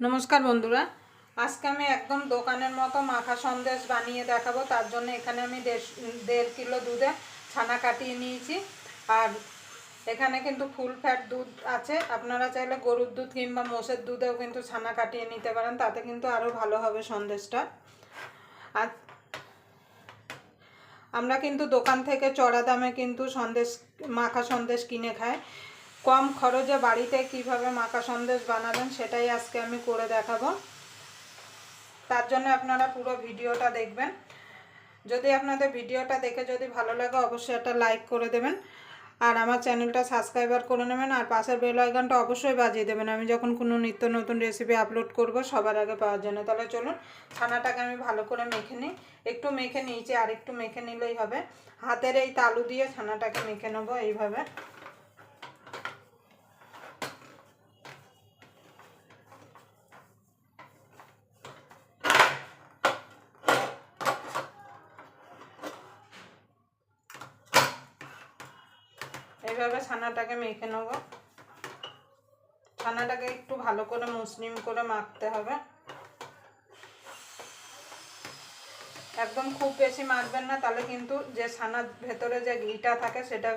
নমস্কার বন্ধুরা। আজকে আমি একদম দোকানের মতো মাখা সন্দেশ বানিয়ে দেখাবো। তার জন্য এখানে আমি দেড় কিলো দুধে ছানা কাটিয়ে নিয়েছি। আর এখানে কিন্তু ফুল ফ্যাট দুধ আছে। আপনারা চাইলে গরুর দুধ কিংবা মোষের দুধেও কিন্তু ছানা কাটিয়ে নিতে পারেন। তাতে কিন্তু আরও ভালো হবে সন্দেশটা। আর আমরা কিন্তু দোকান থেকে চড়া দামে কিন্তু সন্দেশ, মাখা সন্দেশ কিনে খাই। কম খরচে বাড়িতে কীভাবে মাখা সন্দেশ বানাবেন সেটাই আজকে আমি করে দেখাবো। তার জন্য আপনারা পুরো ভিডিওটা দেখবেন। যদি আপনাদের ভিডিওটা দেখে যদি ভালো লাগে, অবশ্যই একটা লাইক করে দেবেন। আর আমার চ্যানেলটা সাবস্ক্রাইবার করে নেবেন, আর পাশের বেল আইকনটা অবশ্যই বাজিয়ে দেবেন। আমি যখন কোনো নিত্য নতুন রেসিপি আপলোড করব, সবার আগে পাওয়ার জন্য। তাহলে চলুন, ছানাটাকে আমি ভালো করে মেখে নিই। একটু মেখে নিয়েছি, আর একটু মেখে নিলেই হবে। হাতের এই তালু দিয়ে ছানাটাকে মেখে নেব এইভাবে। এইভাবে ছানাটাকে মেখে নেব। ছানাটাকে একটু ভালো করে মুসলিম করে মাখতে হবে। একদম খুব বেশি মাখবেন না, তাহলে কিন্তু যে ছানার ভেতরে যে ঘিটা থাকে সেটা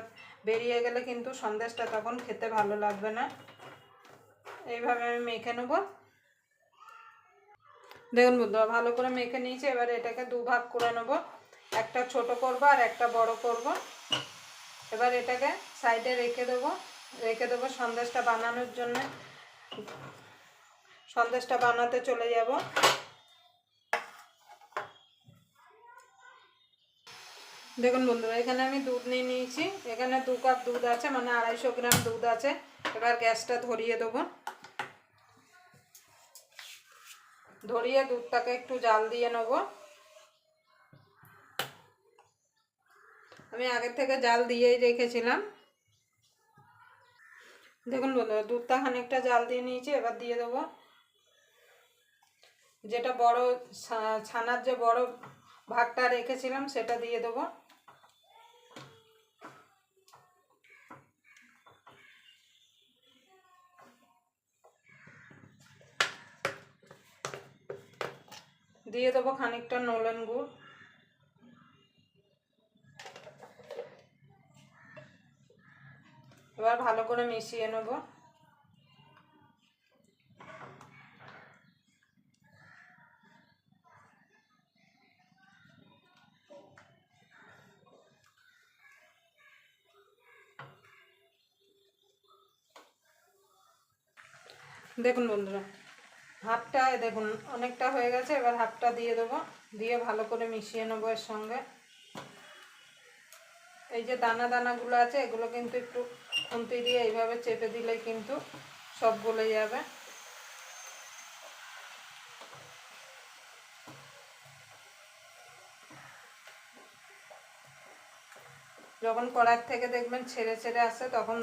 বেরিয়ে গেলে কিন্তু সন্দেশটা তখন খেতে ভালো লাগবে না। এইভাবে আমি মেখে নেব। দেখুন বন্ধুরা, ভালো করে মেখে নিয়েছি, এবার এটাকে দু ভাগ করে নেব। একটা ছোট করব আর একটা বড় করব। এবার এটাকে সাইডে রেখে দেবো। রেখে দেবো সন্দেশটা বানানোর জন্য। সন্দেশটা বানাতে চলে যাব। দেখুন বন্ধুরা, এখানে আমি দুধ নিয়ে নিয়েছি। এখানে দু কাপ দুধ আছে মানে আড়াইশো গ্রাম দুধ আছে। এবার গ্যাসটা ধরিয়ে দেবো। ধরিয়ে দুধটাকে একটু জাল দিয়ে নেব। আমি আগের থেকে জাল দিয়েই রেখেছিলাম। দেখুন বন্ধুরা, দুধটা খানিকটা জাল দিয়ে নিয়েছি, এবার দিয়ে দেবো। যেটা বড় ছানার যে বড় ভাগটা রেখেছিলাম, সেটা দিয়ে দেবো। দিয়ে দেবো খানিকটা নলেন গুড়। এবার ভালো করে মিশিয়ে নেব। দেখুন বন্ধুরা, হাফটা, দেখুন, অনেকটা হয়ে গেছে, এবার হাফটা দিয়ে দেবো, দিয়ে ভালো করে মিশিয়ে নেব এর সঙ্গে। এই যে দানা দানাগুলো আছে, এগুলো কিন্তু একটু খুন্তি দিয়ে এইভাবে চেপে দিলে কিন্তু সব গলে যাবে। যখন কড়ার থেকে দেখবেন ছেড়ে ছেড়ে আসে, তখন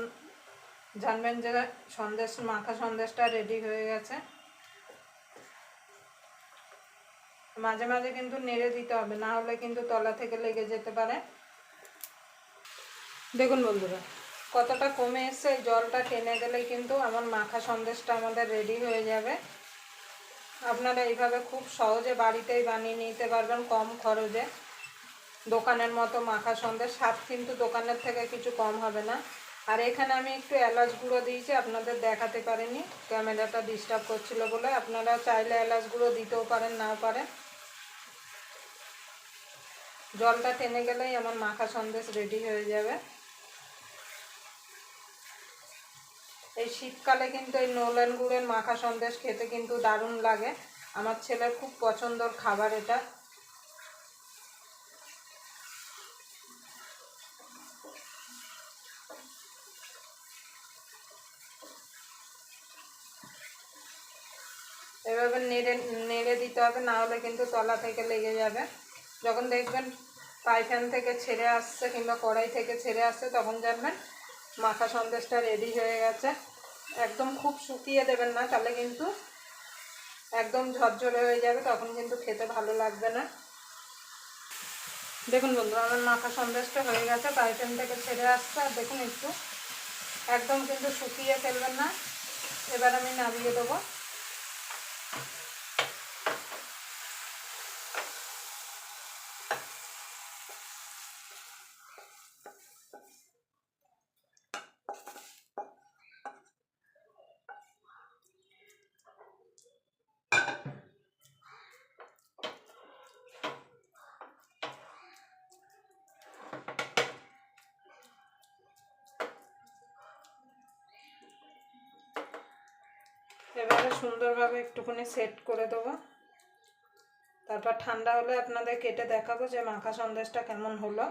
জানবেন যে সন্দেশ মাখা সন্দেশটা রেডি হয়ে গেছে। মাঝে মাঝে কিন্তু নেড়ে দিতে হবে, না হলে কিন্তু তলা থেকে লেগে যেতে পারে। দেখুন বন্ধুরা, কতটা কমে এসছে জলটা টেনে গেলেই কিন্তু আমার মাখা সন্দেশটা আমাদের রেডি হয়ে যাবে। আপনারা এইভাবে খুব সহজে বাড়িতেই বানিয়ে নিতে পারবেন কম খরচে। দোকানের মতো মাখা সন্দেশ, স্বাদ কিন্তু দোকানের থেকে কিছু কম হবে না। আর এখানে আমি একটু এলাচ গুঁড়ো দিয়েছি, আপনাদের দেখাতে পারিনি, ক্যামেরাটা ডিস্টার্ব করছিল বলে। আপনারা চাইলে এলাচ গুঁড়ো দিতেও পারেন, নাও পারেন। জলটা টেনে গেলেই আমার মাখা সন্দেশ রেডি হয়ে যাবে। এই শীতকালে কিন্তু এই নোলেন গুড়ের মাখা সন্দেশ খেতে কিন্তু দারুণ লাগে। আমার ছেলের খুব পছন্দর খাবার এটা। এভাবে নেড়ে নেড়ে দিতে হবে, না হলে কিন্তু তলা থেকে লেগে যাবে। যখন দেখবেন পাইফ্যান থেকে ছেড়ে আসছে কিংবা কড়াই থেকে ছেড়ে আসছে, তখন জানবেন মাখা সন্দেশটা রেডি হয়ে গেছে। একদম খুব শুকিয়ে দেবেন না, তাহলে কিন্তু একদম ঝরঝরে হয়ে যাবে, তখন কিন্তু খেতে ভালো লাগবে না। দেখুন বন্ধু আমার মাখা সন্দেশটা হয়ে গেছে পাইপেন থেকে ছেড়ে আসছে, আর দেখুন একটু, একদম কিন্তু শুকিয়ে ফেলবেন না। এবার আমি নামিয়ে দেবো। এবারে সুন্দরভাবে একটুখানি সেট করে দেবো। তারপর ঠান্ডা হলে আপনাদের কেটে দেখাবো যে মাখা সন্দেশটা কেমন হলো।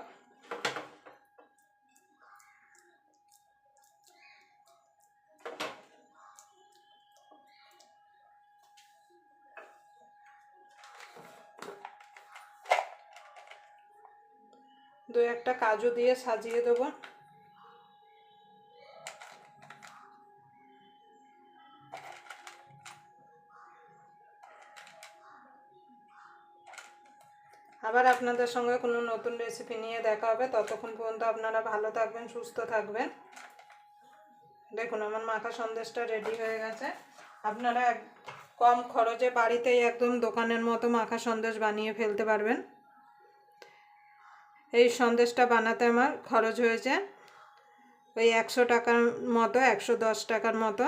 দু একটা কাজু দিয়ে সাজিয়ে দেবো। আবার আপনাদের সঙ্গে কোনো নতুন রেসিপি নিয়ে দেখা হবে। ততক্ষণ পর্যন্ত আপনারা ভালো থাকবেন, সুস্থ থাকবেন। দেখুন, আমার মাখা সন্দেশটা রেডি হয়ে গেছে। আপনারা কম খরচে বাড়িতেই একদম দোকানের মতো মাখা সন্দেশ বানিয়ে ফেলতে পারবেন। এই সন্দেশটা বানাতে আমার খরচ হয়েছে ওই একশো টাকার মতো, একশো দশ টাকার মতো।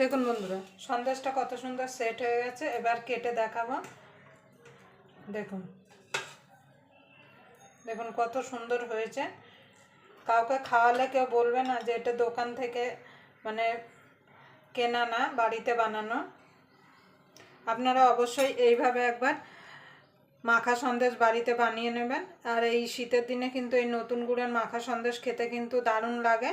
দেখুন বন্ধুরা, সন্দেশটা কত সুন্দর সেট হয়ে গেছে, এবার কেটে দেখাবো। দেখুন দেখুন কত সুন্দর হয়েছে। কাউকে খাওয়ালে কেউ বলবে না যে এটা দোকান থেকে মানে কেনা না, বাড়িতে বানানো। আপনারা অবশ্যই এইভাবে একবার মাখা সন্দেশ বাড়িতে বানিয়ে নেবেন। আর এই শীতের দিনে কিন্তু এই নতুন গুড়ের মাখা সন্দেশ খেতে কিন্তু দারুণ লাগে।